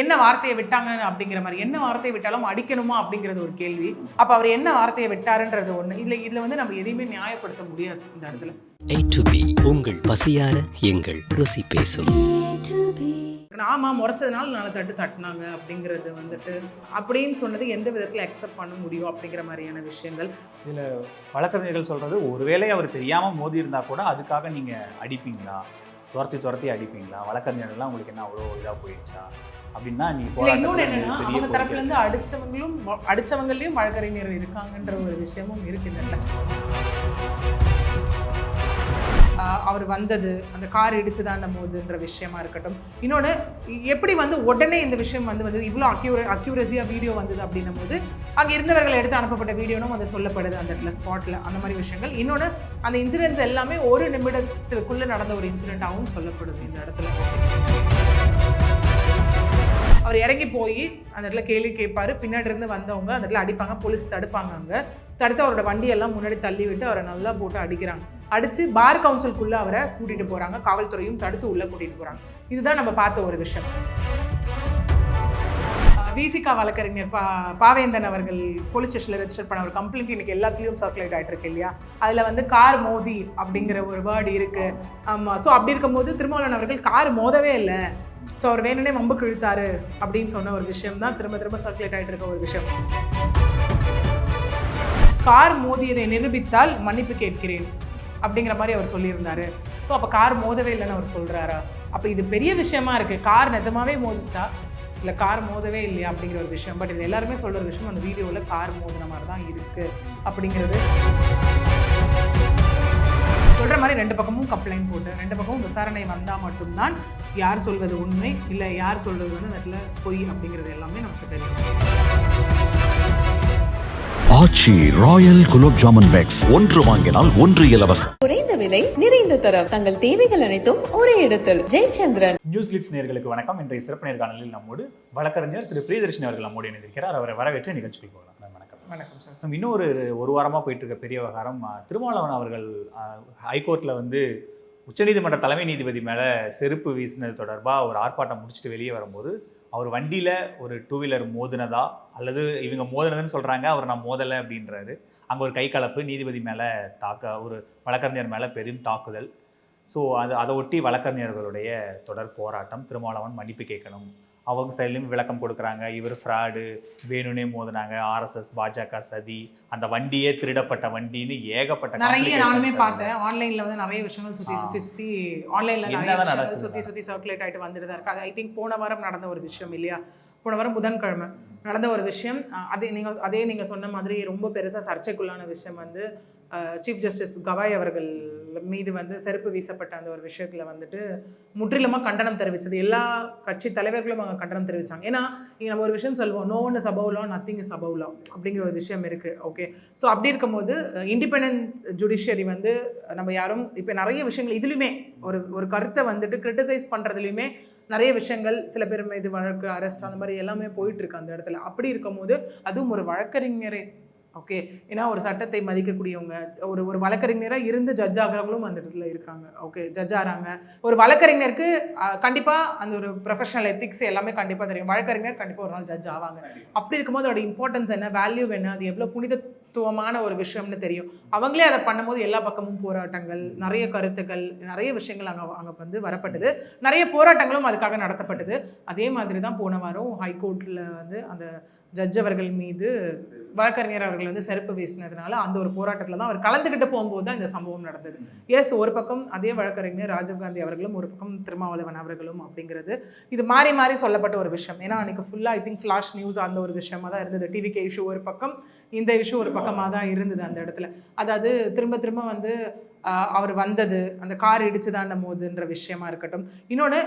என்ன வார்த்தையை விட்டாங்க அப்படிங்கிற மாதிரி என்ன வார்த்தையை விட்டாலும் அடிக்கணுமா அப்படிங்கிறது ஒரு கேள்வி. அப்ப அவர் என்ன வார்த்தையை விட்டாருன்றது ஒண்ணு. இதுல இதுல வந்து நம்ம எதையுமே நியாயப்படுத்த முடியாது இந்த இடத்துல. A to B உங்கள் பசியார எங்கள் ருசி பேசும். ஆமா முறைச்சதுனால நாலு தட்டு தட்டினாங்க அப்படிங்கிறது வந்துட்டு அப்படின்னு சொன்னது எந்த விதத்துல அக்செப்ட் பண்ண முடியும் அப்படிங்கிற மாதிரியான விஷயங்கள். இதில் வழக்கறிஞர்கள் சொல்கிறது ஒருவேளை அவர் தெரியாமல் மோதி இருந்தா கூட அதுக்காக நீங்கள் அடிப்பீங்களா? துரத்தி துரத்தி அடிப்பீங்களா? வழக்கறிஞர்கள்லாம் உங்களுக்கு என்ன அவ்வளோ இதாக போயிடுச்சா? அப்படின்னா நீ இல்ல இன்னொன்னு போராட்டத்துல என்னன்னா அவங்க தரப்புல இருந்து அடிச்சவங்களும் அடிச்சவங்களையும் வழக்கறிஞர் இருக்காங்கன்ற ஒரு விஷயமும் இருக்கு இந்த இடத்துல. ஆஹ் அவர் வந்தது அந்த கார் இடிச்சுதாண்ட போதுன்ற விஷயமா இருக்கட்டும். இன்னொன்று எப்படி வந்து உடனே இந்த விஷயம் வந்து வந்து இவ்வளோ அக்யூர அக்யூரஸியாக வீடியோ வந்தது அப்படின்னும் போது அங்கே இருந்தவர்கள் எடுத்து அனுப்பப்பட்ட வீடியோனும் அது சொல்லப்படுது அந்த இடத்துல ஸ்பாட்டில் அந்த மாதிரி விஷயங்கள். இன்னொன்று அந்த இன்சிடென்ட்ஸ் எல்லாமே ஒரு நிமிடத்திற்குள்ளே நடந்த ஒரு இன்சிடென்ட்டாகவும் சொல்லப்படுது இந்த இடத்துல. அவர் இறங்கி போய் அந்த இடத்துல கேள்வி கேட்பாரு. பின்னாடி இருந்து வந்தவங்க அந்த இடத்துல அடிப்பாங்க போலீஸ் தடுப்பாங்க அங்கே. தடுத்து அவரோட வண்டியெல்லாம் முன்னாடி தள்ளி விட்டு அவரை நல்லா போட்டு அடிக்கிறாங்க. அடிச்சு பார் கவுன்சிலுக்குள்ளே அவரை கூட்டிட்டு போறாங்க. காவல்துறையும் தடுத்து உள்ள கூட்டிட்டு போறாங்க. இதுதான் நம்ம பார்த்த ஒரு விஷயம். விசிகா வழக்கறிஞர் பா பாவேந்தன் அவர்கள் போலீஸ் ஸ்டேஷனில் ரெஜிஸ்டர் பண்ண ஒரு கம்ப்ளைண்ட் இன்னைக்கு எல்லாத்துலேயும் சர்க்குலேட் ஆகிட்டு இருக்கு இல்லையா? அதில் வந்து கார் மோதி அப்படிங்கிற ஒரு வேர்டு இருக்கு. ஆமாம் ஸோ அப்படி இருக்கும்போது திருமாவளவன் அவர்கள் கார் மோதவே இல்லை. ஸோ அவர் வேணுனே வம்புக்கு இழுத்தாரு அப்படின்னு சொன்ன ஒரு விஷயம் தான் திரும்ப திரும்ப சர்க்குலேட் ஆகிட்டு இருக்க ஒரு விஷயம். கார் மோதியதை நிரூபித்தால் மன்னிப்பு கேட்கிறேன் அப்படிங்கிற மாதிரி அவர் சொல்லியிருந்தாரு. ஸோ அப்போ கார் மோதவே இல்லைன்னு அவர் சொல்கிறாரா அப்போ இது பெரிய விஷயமா இருக்குது கார் நிஜமாவே மோதிச்சா? இல்லை கார் மோதவே இல்லையா அப்படிங்கிற ஒரு விஷயம். பட் இது எல்லாருமே சொல்கிற விஷயம். அந்த வீடியோவில் கார் மோதின மாதிரி தான் இருக்குது அப்படிங்கிறது சொல்கிற மாதிரி ரெண்டு பக்கமும் கம்ப்ளைண்ட் போட்டு ரெண்டு பக்கமும் விசாரணை வந்தால் மட்டும்தான் யார் சொல்வது உண்மை இல்லை யார் சொல்வது வந்து அந்த இடத்துல பொய் அப்படிங்கிறது எல்லாமே நமக்கு தெரியும். ஆச்சி ராயல் குலோப் ஜாமுன் பேக்ஸ் ஒன்று வாங்கினால் ஒன்று இலவசம். குறைந்த விலை நிறைந்த தரம். தங்கள் தேவைகள் அனைத்தும் ஒரே இடத்தில். ஜெயச்சந்திரன். நியூஸ் கிளிட்ஸ் நேர்களுக்கு வணக்கம். இன்றைய சிறப்பு நேர்காணலில் நம்மோடு வழக்கறிஞர் திரு. பிரியதர்ஷினி அவர்கள் நம்மோடு இணைந்திருக்கிறார். அவரை வரவேற்று நிகழ்ச்சிக்கு போகலாம். வணக்கம் சார். இன்னும் ஒரு ஒரு வாரமாக போயிட்டு இருக்க பெரிய விவகாரம் திருமாவளவன் அவர்கள் ஹைகோர்ட்டில் வந்து உச்சநீதிமன்ற தலைமை நீதிபதி மேலே செருப்பு வீசினது தொடர்பாக ஒரு ஆர்ப்பாட்டம் முடிச்சுட்டு வெளியே வரும்போது அவர் வண்டியில் ஒரு டூ வீலர் மோதினதா? அல்லது இவங்க மோதினதுன்னு சொல்கிறாங்க அவர் நான் மோதலை அப்படின்றாரு. அங்கே ஒரு கை கலப்பு நீதிபதி மேலே தாக்க ஒரு வழக்கறிஞர் மேலே பெரும் தாக்குதல். ஸோ அது அதை ஒட்டி வழக்கறிஞர்களுடைய தொடர் போராட்டம் திருமாவளவன் மன்னிப்பு கேட்கணும். அவங்க சைட்லையும் விளக்கம் கொடுக்குறாங்க இவர் ஃப்ராடு வேணும்னே மோதினாங்க ஆர்எஸ்எஸ் பாஜக சதி அந்த வண்டியே திருடப்பட்ட வண்டின்னு ஏகப்பட்ட நிறைய நானுமே. பார்த்தேன் ஆன்லைன்ல வந்து நிறைய விஷயங்கள் ஆ. சுத்தி சுத்தி ஆன்லைன்ல நிறைய? சுத்தி சுத்தி சர்க்குலேட் ஆயிட்டு வந்துட்டு தான் இருக்கு அது ஐ திங்க் போன வாரம் நடந்த ஒரு விஷயம் இல்லையா போன வாரம் புதன்கிழமை நடந்த ஒரு விஷயம் அதே நீங்க அதே நீங்க சொன்ன மாதிரி ரொம்ப பெருசா சர்ச்சைக்குள்ளான விஷயம் வந்து சீஃப் ஜஸ்டிஸ் கவாய் அவர்கள் மீது வந்து செருப்பு வீசப்பட்ட அந்த ஒரு விஷயத்தில் வந்துட்டு முற்றிலுமாக கண்டனம் தெரிவித்தது எல்லா கட்சி தலைவர்களும் அவங்க கண்டனம் தெரிவித்தாங்க ஏன்னா இங்கே நம்ம ஒரு விஷயம் சொல்லுவோம் நோ ஒன்று சபவுலா நத்திங் சபவுலா அப்படிங்கிற ஒரு விஷயம் இருக்கு. ஓகே ஸோ அப்படி இருக்கும்போது இண்டிபெண்டன்ஸ் ஜுடிஷியரி வந்து நம்ம யாரும் இப்போ நிறைய விஷயங்கள் இதுலையுமே ஒரு ஒரு கருத்தை வந்துட்டு கிரிட்டிசைஸ் பண்ணுறதுலையுமே நிறைய விஷயங்கள் சில பேர் மீது வழக்கு அரெஸ்ட் அந்த மாதிரி எல்லாமே போயிட்டு இருக்கு அந்த இடத்துல. அப்படி இருக்கும்போது அதுவும் ஒரு வழக்கறிஞரே ஓகே ஏன்னா ஒரு சட்டத்தை மதிக்கக்கூடியவங்க ஒரு ஒரு வழக்கறிஞராக இருந்து ஜட்ஜ் ஆகிறவங்களும் அந்த இடத்துல இருக்காங்க. ஓகே ஜட்ஜ் ஆகிறாங்க ஒரு வழக்கறிஞருக்கு அஹ், கண்டிப்பா அந்த ஒரு ப்ரொஃபஷனல் எத்திக்ஸ் எல்லாமே கண்டிப்பா தெரியும். வழக்கறிஞர் கண்டிப்பா ஒரு நாள் ஜட்ஜ் ஆவாங்க. அப்படி இருக்கும்போது அதோட இம்பார்ட்டன்ஸ் என்ன? வேல்யூ என்ன? அது எவ்வளோ முக்கியத்துவமான ஒரு விஷயம்னு தெரியும். அவங்களே அதை பண்ணும்போது எல்லா பக்கமும் போராட்டங்கள் நிறைய கருத்துக்கள் நிறைய விஷயங்கள் அங்கே அங்கே வந்து வரப்பட்டது. நிறைய போராட்டங்களும் அதுக்காக நடத்தப்பட்டது. அதே மாதிரி தான் போன வாரம் ஹைகோர்ட்டில் வந்து அந்த ஜட்ஜ் அவர்கள் மீது வழக்கறிஞர் அவர்கள் வந்து செருப்பு வீசினதுனால அந்த ஒரு போராட்டத்தில் தான் அவர் கலந்துக்கிட்டு போகும்போது தான் இந்த சம்பவம் நடந்தது. எஸ் ஒரு பக்கம் அதே வழக்கறிஞர் ராஜீவ்காந்தி அவர்களும் ஒரு பக்கம் திருமாவளவன் அவர்களும் அப்படிங்கிறது. இது மாறி மாறி சொல்லப்பட்ட ஒரு விஷயம். ஏன்னா அன்றைக்கி ஃபுல்லாக ஐ திங்க் ஃப்ளாஷ் நியூஸ் அந்த ஒரு விஷயமா தான் இருந்தது. டிவிகே இஷ்யூ ஒரு பக்கம் இந்த இஷ்யூ ஒரு பக்கமாக தான் இருந்தது அந்த இடத்துல. அதாவது திரும்ப திரும்ப வந்து அவர் வந்தது அந்த கார் இடிச்சுதாண்ட போதுன்ற விஷயமா இருக்கட்டும். இன்னொன்று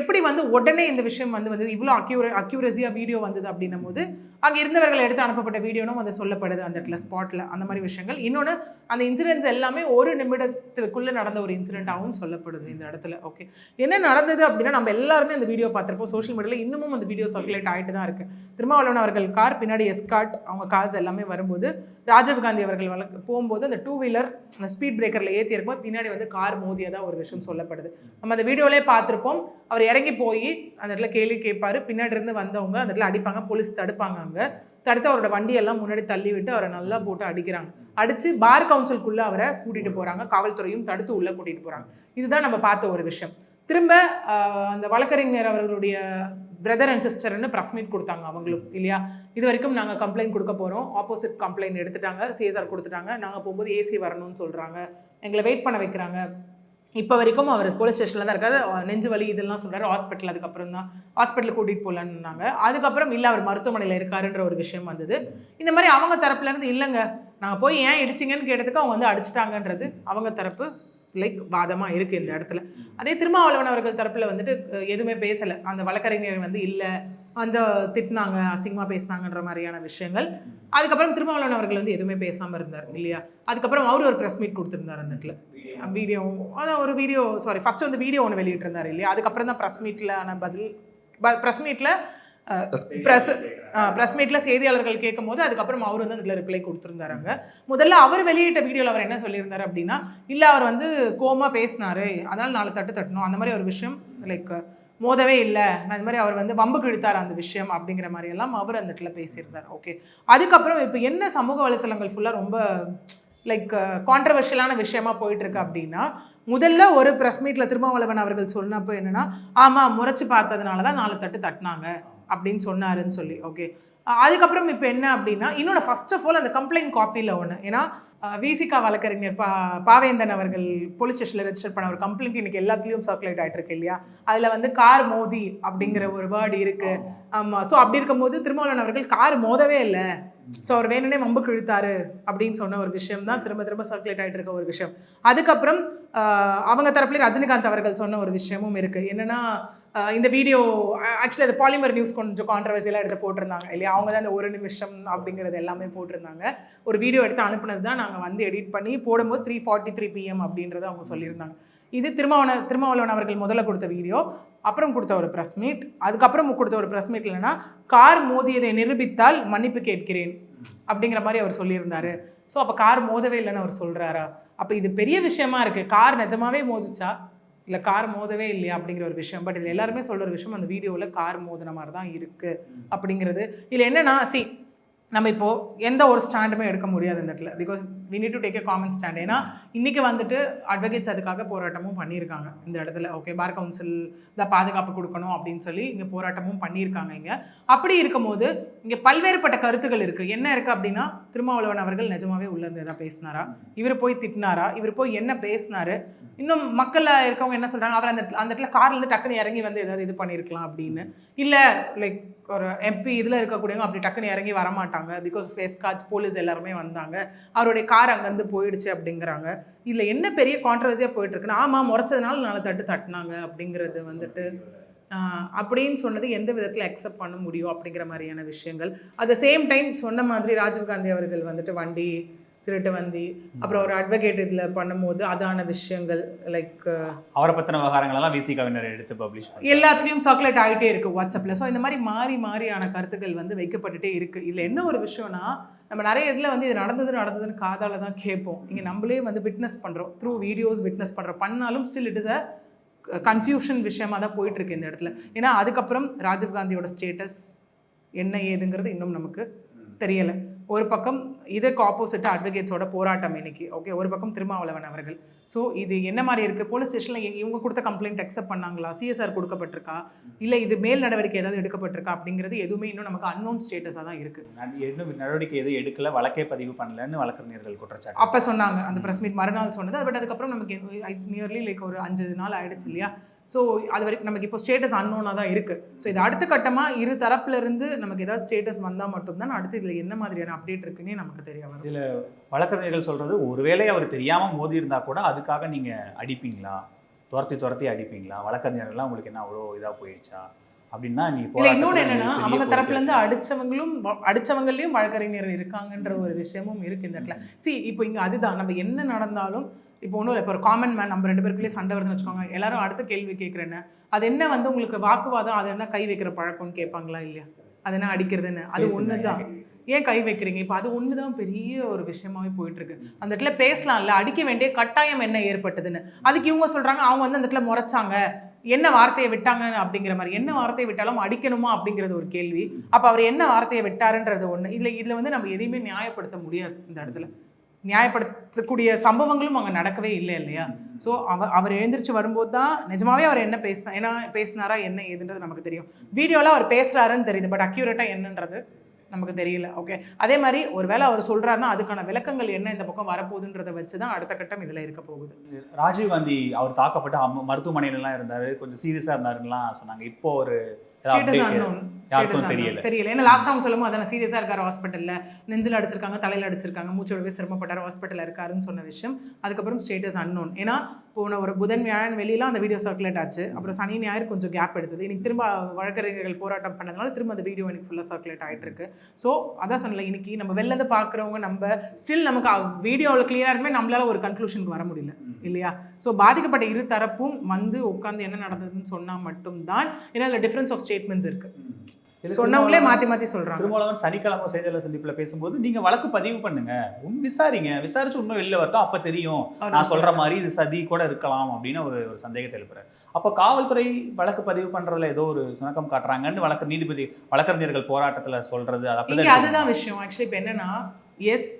எப்படி வந்து உடனே இந்த விஷயம் வந்து வந்து இவ்வளோ அக்யூர அக்யூரஸியாக வீடியோ வந்தது அப்படின்னும் போது அங்கே இருந்தவர்கள் எடுத்து அனுப்பப்பட்ட வீடியோனும் வந்து சொல்லப்படுது அந்த இடத்துல ஸ்பாட்டில் அந்த மாதிரி விஷயங்கள். இன்னொன்று அந்த இன்சிடென்ட்ஸ் எல்லாமே ஒரு நிமிடத்திற்குள்ளே நடந்த ஒரு இன்சிடென்ட்டாகவும் சொல்லப்படுது இந்த இடத்துல ஓகே என்ன நடந்தது அப்படின்னா நம்ம எல்லாருமே அந்த வீடியோ பார்த்துருப்போம். சோஷியல் மீடியாவில் இன்னமும் அந்த வீடியோ சர்க்குலேட் ஆகிட்டு தான் இருக்குது திருமாவளவன் அவர்கள் கார் பின்னாடி எஸ்காட் அவங்க கார்ஸ் எல்லாமே வரும்போது ராஜீவ்காந்தி அவர்கள் வழக்கு போகும்போது அந்த டூ வீலர் அந்த ஸ்பீட் பிரேக்கரில் ஏற்றி இருக்கும்போது பின்னாடி வந்து கார் மோதியதா ஒரு விஷயம் சொல்லப்படுது. நம்ம அந்த வீடியோலே பார்த்துருப்போம். அவர் இறங்கி போய் அந்த இடத்துல கேள்வி கேட்பாரு. பின்னாடி இருந்து வந்தவங்க அந்த இடத்துல அடிப்பாங்க. போலீஸ் தடுப்பாங்க அங்க. தடுத்து அவரோட வண்டியெல்லாம் முன்னாடி தள்ளி விட்டு அவரை நல்லா போட்டு அடிக்கிறாங்க. அடிச்சு பார் கவுன்சிலுக்குள்ள அவரை கூட்டிட்டு போறாங்க. காவல்துறையும் தடுத்து உள்ள கூட்டிட்டு போறாங்க. இதுதான் நம்ம பார்த்த ஒரு விஷயம். திரும்ப அந்த வழக்கறிஞர் அவர்களுடைய பிரதர் அண்ட் சிஸ்டர்னு ப்ரெஸ் மீட் கொடுத்தாங்க அவங்களுக்கு இல்லையா? இது வரைக்கும் நாங்கள் கம்ப்ளைண்ட் கொடுக்க போகிறோம் ஆப்போசிட் கம்ப்ளைண்ட் எடுத்துட்டாங்க. சிஎஸ்ஆர் கொடுத்துட்டாங்க. நாங்கள் போகும்போது ஏசி வரணும்னு சொல்கிறாங்க எங்களை வெயிட் பண்ண வைக்கிறாங்க. இப்போ வரைக்கும் அவர் போலீஸ் ஸ்டேஷனில் தான் இருக்காரு. நெஞ்சு வலி இதெல்லாம் சொல்கிறார் ஹாஸ்பிட்டல் அதுக்கப்புறம் தான். ஹாஸ்பிட்டலுக்கு கூட்டிகிட்டு போகலான்னாங்க அதுக்கப்புறம் இல்லை அவர் மருத்துவமனையில் இருக்காருன்ற ஒரு விஷயம் வந்தது. இந்த மாதிரி அவங்க தரப்புலேருந்து இல்லைங்க. நாங்கள் போய் ஏன் இடிச்சிங்கன்னு கேட்டதுக்கு அவங்க வந்து அடிச்சிட்டாங்கன்றது அவங்க தரப்பு. லைக் வாதமாக இருக்குது இந்த இடத்துல. அதே திருமாவளவன் அவர்கள் தரப்பில் வந்துட்டு எதுவுமே பேசலை. அந்த வழக்கறிஞர் வந்து இல்லை அந்த திட்டினாங்க அசிங்கமாக பேசினாங்கன்ற மாதிரியான விஷயங்கள். அதுக்கப்புறம் திருமாவளவன் அவர்கள் வந்து எதுவுமே பேசாமல் இருந்தார் இல்லையா? அதுக்கப்புறம் அவர் ஒரு ப்ரெஸ் மீட் கொடுத்துருந்தார் அந்த இடத்துல. வீடியோ அதான் ஒரு வீடியோ சாரி ஃபர்ஸ்ட் வந்து வீடியோ ஒன்று வெளியிட்டிருந்தார் இல்லையா? அதுக்கப்புறம் தான் ப்ரெஸ் மீட்டில் பதில் ப்ரெஸ் மீட்டில் ப்ரெஸ் ப்ரெஸ் மீட்டில் செய்தியாளர்கள் கேட்கும் போது அதுக்கப்புறம் அவர் வந்து அதில் ரிப்ளை கொடுத்துருந்தாருங்க முதல்ல அவர் வெளியிட்ட வீடியோவில் அவர் என்ன சொல்லியிருந்தார் அப்படின்னா இல்லை அவர் வந்து கோமா பேசினாரு. அதனால் நாலு தட்டு தட்டணும். அந்த மாதிரி ஒரு விஷயம் லைக் மோதவே இல்லை. அது மாதிரி அவர் வந்து வம்புக்கு இழுத்தார் அந்த விஷயம் அப்படிங்கிற மாதிரி எல்லாம் அவர் அந்த இடத்துல பேசியிருந்தார். ஓகே அதுக்கப்புறம் இப்போ என்ன சமூக வலைத்தளங்கள் ஃபுல்லாக ரொம்ப லைக் கான்ட்ரவர்ஷியலான விஷயமா போயிட்டு இருக்கு அப்படின்னா முதல்ல ஒரு ப்ரெஸ் மீட்டில் திருமாவளவன் அவர்கள் சொன்னப்போ என்னன்னா ஆமாம் முறைச்சு பார்த்ததுனால தான் நாலு தட்டு தட்டினாங்க. அப்படின்னு சொன்னாருன்னு சொல்லி ஓகே அதுக்கப்புறம் இப்போ என்ன அப்படின்னா இன்னொன்று ஃபர்ஸ்ட் ஆஃப் ஆல் அந்த கம்ப்ளைண்ட் காப்பியில் ஒன்று ஏன்னா விசிகா வழக்கறிஞர் பா பாவேந்தன் அவர்கள் போலீஸ் ஸ்டேஷனில் ரெஜிஸ்டர் பண்ண ஒரு கம்ப்ளைண்ட் இன்னைக்கு எல்லாத்துலேயும் சர்க்குலேட் ஆகிட்டு இருக்கு இல்லையா? அதில் வந்து கார் மோதி அப்படிங்கிற ஒரு வேர்டு இருக்கு. ஆமாம் ஸோ அப்படி இருக்கும்போது திருமாவளவன் அவர்கள் கார் மோதவே இல்லை. ஸோ அவர் வேணுனே வம்புக்கு இழுத்தாரு அப்படின்னு சொன்ன ஒரு விஷயம் தான் திரும்ப திரும்ப சர்க்குலேட் ஆகிட்டு இருக்க ஒரு விஷயம். அதுக்கப்புறம் அவங்க தரப்புலேயே ரஜினிகாந்த் அவர்கள் சொன்ன ஒரு விஷயமும் இருக்கு. என்னன்னா இந்த வீடியோ ஆக்சுவலி அது பாலிமர் நியூஸ் கொஞ்சம் கான்ட்ரவர்சியலாக எடுத்து போட்டிருந்தாங்க இல்லையா? அவங்க தான் இந்த ஒரு நிமிஷம் அப்படிங்கிறது எல்லாமே போட்டிருந்தாங்க. ஒரு வீடியோ எடுத்து அனுப்புனது தான் நாங்கள் வந்து எடிட் பண்ணி போடும்போது த்ரீ ஃபார்ட்டி த்ரீ பிஎம் அப்படின்றத அவங்க சொல்லியிருந்தாங்க. இது திருமாவள திருமாவளவன் அவர்கள் முதல்ல கொடுத்த வீடியோ அப்புறம் கொடுத்த ஒரு ப்ரெஸ் மீட் அதுக்கப்புறம் கொடுத்த ஒரு ப்ரெஸ் மீட் இல்லைன்னா கார் மோதியதை நிரூபித்தால் மன்னிப்பு கேட்கிறேன் அப்படிங்கிற மாதிரி அவர் சொல்லியிருந்தாரு. ஸோ அப்போ கார் மோதவே இல்லைன்னு அவர் சொல்கிறாரா அப்போ இது பெரிய விஷயமா இருக்குது கார் நிஜமாவே மோதிச்சா? இல்லை கார் மோதவே இல்லையா அப்படிங்கிற ஒரு விஷயம். பட் இதில் எல்லாருமே சொல்கிற விஷயம் அந்த வீடியோவில் கார் மோதின மாதிரி தான் இருக்குது அப்படிங்கிறது. இதில் என்னன்னா சி நம்ம இப்போ எந்த ஒரு ஸ்டாண்டுமே எடுக்க முடியாது இந்த இடத்துல. Because we need to take a common stand ஏன்னா இன்னைக்கு வந்துட்டு அட்வொகேட்ஸ் அதுக்காக போராட்டமும் பண்ணியிருக்காங்க இந்த இடத்துல. ஓகே பார் கவுன்சில் தான் பாதுகாப்பு கொடுக்கணும் அப்படின்னு சொல்லி இங்கே போராட்டமும் பண்ணியிருக்காங்க இங்கே. அப்படி இருக்கும்போது இங்கே பல்வேறுபட்ட கருத்துக்கள் இருக்குது என்ன இருக்குது அப்படின்னா திருமாவளவன் அவர்கள் நிஜமாவே உள்ளிருந்து எதாவது பேசினாரா? இவர் போய் திட்டினாரா? இவர் போய் என்ன பேசினாரு? இன்னும் மக்களில் இருக்கவங்க என்ன சொல்கிறாங்க அவர் அந்த அந்த இடத்துல கார்லேருந்து டக்குன்னு இறங்கி வந்து ஏதாவது இது பண்ணியிருக்கலாம் அப்படின்னு. இல்லை லைக் ஒரு எம்பி இதில் இருக்கக்கூடியவங்க அப்படி டக்குன்னு இறங்கி வரமாட்டாங்க. பிகாஸ் ஃபேஸ் கார்ட்ஸ் போலீஸ் எல்லாருமே வந்தாங்க. அவருடைய கார் அங்கேருந்து போயிடுச்சு அப்படிங்கிறாங்க. இதில் என்ன பெரிய கான்ட்ரவர்சியாக போயிட்டுருக்குன்னு ஆமாம் முறைச்சதுனால நாலு தட்டு தட்டினாங்க அப்படிங்கிறது வந்துட்டு அப்படின்னு சொன்னது எந்த விதத்தில் அக்செப்ட் பண்ண முடியும் அப்படிங்கிற மாதிரியான விஷயங்கள். அட் த சேம் டைம் சொன்ன மாதிரி ராஜீவ்காந்தி அவர்கள் வந்துட்டு வண்டி திருட்டு வண்டி அப்புறம் ஒரு அட்வொகேட் இதில் பண்ணும்போது அதான விஷயங்கள் லைக் அவரை பற்றின விவகாரங்கள் எல்லாம் விசி கவிஞர் எடுத்து பப்ளிஷ் எல்லாத்துலேயும் சர்க்குலேட் ஆகிட்டே இருக்கு வாட்ஸ்அப்பில் ஸோ இந்த மாதிரி மாறி மாறியான கருத்துக்கள் வந்து வைக்கப்பட்டுட்டே இருக்கு. இதில் என்ன ஒரு விஷயம்னா நம்ம நிறைய இதில் வந்து இது நடந்தது நடந்ததுன்னு காதால தான் கேட்போம். இங்கே நம்மளே வந்து விட்னஸ் பண்ணுறோம் த்ரூ வீடியோஸ் விட்னஸ் பண்ணுறோம் பண்ணாலும் still it is a confusion விஷயமா தான் போயிட்டுருக்கு இந்த இடத்துல. ஏன்னா அதுக்கப்புறம் ராஜீவ்காந்தியோட ஸ்டேட்டஸ் என்ன ஏதுங்கிறது இன்னும் நமக்கு தெரியலை. ஒரு பக்கம் இதற்கு ஆப்போசிட் அட்வொகேட்ஸோட போராட்டம் இன்னைக்கு ஓகே ஒரு பக்கம் திருமாவளவன் அவர்கள். ஸோ இது என்ன மாதிரி இருக்குது போலீஸ் ஸ்டேஷனில் இவங்க கொடுத்த கம்ப்ளைண்ட் அக்செப்ட் பண்ணாங்களா? சிஎஸ்ஆர் கொடுக்கப்பட்டிருக்கா? இல்லை இது மேல் நடவடிக்கை ஏதாவது எடுக்கப்பட்டிருக்கா? அப்படிங்கிறது எதுவுமே இன்னும் நமக்கு அன்னோன் ஸ்டேட்டஸாக தான் இருக்குது இன்னும் நடவடிக்கை எதுவும் எடுக்கல. வழக்கே பதிவு பண்ணலன்னு வழக்கறிஞர்கள் குற்றச்சாட்டு. அப்போ சொன்னாங்க. அந்த ப்ரெஸ் மீட் மறுநாள் சொன்னது. பட் அதுக்கப்புறம் நமக்கு நியர்லி லைக் ஒரு அஞ்சு நாள் ஆயிடுச்சு இல்லையா? ஸோ அது வரைக்கும் நமக்கு இப்போ ஸ்டேட்டஸ் அன்னோனாக தான் இருக்குது ஸோ இது அடுத்த கட்டமாக இரு தரப்புல இருந்து நமக்கு ஏதாவது ஸ்டேட்டஸ் வந்தால் மட்டும்தான் அடுத்து இதில் என்ன மாதிரியான அப்டேட் இருக்குன்னே நமக்கு தெரிய வரும். வழக்கறிஞர்கள் சொல்றது ஒருவேளை அவர் தெரியாம மோதி இருந்தா கூட அதுக்காக நீங்க அடிப்பீங்களா? துரத்தி துரத்தி அடிப்பீங்களா? வழக்கறிஞர்கள்லாம் உங்களுக்கு என்ன அவ்வளோ இதா போயிடுச்சா அப்படின்னா நீ இன்னொன்று என்னன்னா அவங்க தரப்புல இருந்து. அடிச்சவங்களும் அடிச்சவங்களையும் வழக்கறிஞர் இருக்காங்கன்ற ஒரு விஷயமும் இருக்கு இந்த இடத்துல. சி இப்போ இங்க அதுதான். நம்ம என்ன நடந்தாலும் இப்போ ஒன்றும் இப்போ ஒரு காமன் மேன் நம்ம ரெண்டு பேருக்குள்ளேயே சண்டை வருதுன்னு வச்சுக்கோங்க. எல்லாரும் அடுத்த கேள்வி கேட்குறேன்னு அது என்ன வந்து உங்களுக்கு வாக்குவாதம் அது என்ன கை வைக்கிற பழக்கம்னு கேட்பாங்களா இல்லையா? அது என்ன அடிக்கிறதுன்னு. அது. ஒன்று தான் ஏன் கை வைக்கிறீங்க? இப்போ அது ஒன்று தான் பெரிய ஒரு விஷயமாவே போயிட்டு இருக்கு அந்த இடத்துல பேசலாம்ல. அடிக்க வேண்டிய கட்டாயம் என்ன ஏற்பட்டதுன்னு. அதுக்கு இவங்க சொல்றாங்க அவங்க வந்து அந்த இடத்துல முறைச்சாங்க. என்ன வார்த்தையை விட்டாங்க அப்படிங்கிற மாதிரி. என்ன வார்த்தையை விட்டாலும் அடிக்கணுமா அப்படிங்கிறது ஒரு கேள்வி. அப்போ அவர் என்ன வார்த்தையை விட்டாருன்றது ஒன்று இதில் இதில் வந்து நம்ம எதையுமே நியாயப்படுத்த முடியாது இந்த இடத்துல. நியாயப்படுத்தக்கூடிய சம்பவங்களும் அங்கே நடக்கவே இல்லை இல்லையா? ஸோ அவர் அவர் எழுந்திரிச்சு வரும்போது தான் நிஜமாவே அவர் என்ன பேசினா என்ன பேசினாரா என்ன ஏதுன்றது நமக்கு தெரியும். வீடியோவில் அவர் பேசுகிறாருன்னு தெரியுது பட் அக்யூரேட்டாக என்னன்றது நமக்கு தெரியல ஓகே அதே மாதிரி ஒருவேளை அவர் சொல்றாருன்னா அதுக்கான விளக்கங்கள் என்ன இந்த பக்கம் வரப்போகுதுன்றதை வச்சு தான் அடுத்த கட்டம் இதில் இருக்க போகுது. ராஜீவ் காந்தி அவர் தாக்கப்பட்டு அம்ம- மருத்துவமனையில எல்லாம் இருந்தாரு கொஞ்சம் சீரியஸா இருந்தாருலாம் சொன்னாங்க. இப்போ ஒரு யாருக்கும் தெரியல. தெரியல. ஏன்னா லாஸ்ட் அவங்க சொல்லும்போது அதான் சீரியஸாக இருக்காரு ஹாஸ்பிட்டலில் நெஞ்சில் அடிச்சிருக்காங்க தலையில் அடிச்சிருக்காங்க மூச்சு விடவே சிரமப்பட்டார் ஹாஸ்பிட்டலில் இருக்காருன்னு சொன்ன விஷயம். அதுக்கப்புறம் ஸ்டேட்டஸ் அன்னோன் ஏன்னா போன ஒரு புதன் வியாழன் வெளியில அந்த வீடியோ சர்க்குலேட் ஆச்சு. அப்புறம் சனி ஞாயிறு கொஞ்சம் கேப் எடுத்தது. இன்னைக்கு திரும்ப வழக்கறிஞர்கள் போராட்டம் பண்ணதுனால திரும்ப அந்த வீடியோ எனக்கு ஃபுல்லாக சர்க்குலேட் ஆகிட்டு இருக்கு ஸோ அதான் சொன்னல இன்னைக்கு நம்ம வெளில பார்க்குறவங்க நம்ம ஸ்டில் நமக்கு வீடியோவில் கிளியராக இருக்குமே நம்மளால ஒரு கன்க்ளூஷனுக்கு வர முடியல. இல்லையா? ஸோ பாதிக்கப்பட்ட இரு தரப்பும் வந்து உட்காந்து என்ன நடந்ததுன்னு சொன்னால் மட்டும்தான் ஏன்னா அதில் டிஃப்ரென்ஸ் ஆஃப் ஸ்டேட்மெண்ட்ஸ் இருக்கு. இதுல சொன்னவங்களே மாற்றி மாற்றி சொல்கிறாங்க திருமாவளவன் சனிக்கிழமை செய்தியாளர் சந்திப்புல பேசும்போது நீங்க வழக்கு பதிவு பண்ணுங்க. உன் விசாரிங்க. விசாரிச்சு இன்னும் வெளில வரட்டும். அப்ப தெரியும். நான் சொல்ற மாதிரி இது சதி கூட இருக்கலாம் அப்படின்னு ஒரு ஒரு சந்தேகத்தை எழுப்புறாரு. அப்ப காவல்துறை வழக்கு பதிவு பண்றதுல ஏதோ ஒரு சுணக்கம் காட்டுறாங்கன்னு வழக்கு நீதிபதி வழக்கறிஞர்கள் போராட்டத்துல அப்படிதான் அதுதான் விஷயம். ஆக்சுவலி இப்போ என்னன்னா எஸ்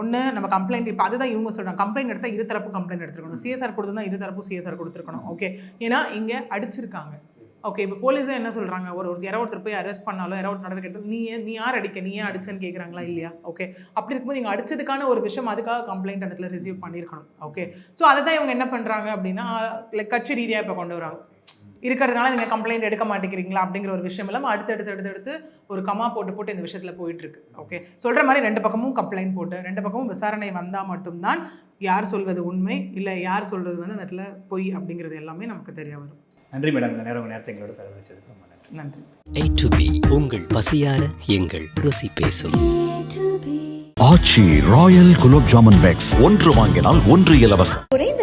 ஒன்று நம்ம கம்ப்ளைண்ட் இப்போ அதுதான் இவங்க சொல்கிறாங்க கம்ப்ளைண்ட் எடுத்தால் இரு தரப்பு கம்ப்ளைண்ட் எடுத்துருக்கணும். சிஎஸ்ஆர் கொடுத்துருந்தா இரு தரப்பு சிஎஸ்ஆர் கொடுத்துருக்கணும். ஓகே ஏன்னா இங்கே அடிச்சிருக்காங்க. ஓகே இப்போ போலீஸே என்ன சொல்கிறாங்க ஒரு ஒரு யாரோ ஒருத்தர் போய் அரெஸ்ட் பண்ணாலும் யாரோ ஒருத்தர் நடவடிக்கை நீ ஏன் நீ யார் அடிக்க? நீ ஏன் அடிச்சேன்னு கேட்குறாங்களா இல்லையா? ஓகே அப்படி இருக்கும்போது இங்கே அடிச்சதுக்கான ஒரு விஷயம் அதுக்காக கம்ப்ளைண்ட் அந்த இடத்துல ரிசீவ் பண்ணியிருக்கணும். ஓகே ஸோ அதை தான் இவங்க என்ன பண்ணுறாங்க அப்படின்னா லைக் கட்சி ரீதியாக இப்போ கொண்டு வராங்க. இருக்கிறதுனால நீங்கள் கம்ப்ளைண்ட் எடுக்க மாட்டேங்கிறீங்களா அப்படிங்கிற ஒரு விஷயம் இல்லாமல் அடுத்து அடுத்து அடுத்து அடுத்து ஒரு கமா போட்டு போட்டு இந்த விஷயத்தில் போயிட்டு இருக்கு ஓகே சொல்கிற மாதிரி ரெண்டு பக்கமும் கம்ப்ளைண்ட் போட்டு ரெண்டு பக்கமும் விசாரணை வந்தால் மட்டும்தான் யார் சொல்வது உண்மை இல்லை யார் சொல்கிறது வந்து அந்த இடத்துல பொய் அப்படிங்கிறது எல்லாமே நமக்கு தெரிய வரும். நன்றி மேடம் இந்த நேரம் நேரத்தை எங்களோட செலவழிச்சதுக்கு ரொம்ப நன்றி. நன்றி. A to B உங்கள் பசியார எங்கள் ருசி பேசும். Aachi royal gulab jamun packs. ஒன்று வாங்கினால் ஒன்று இலவசம்.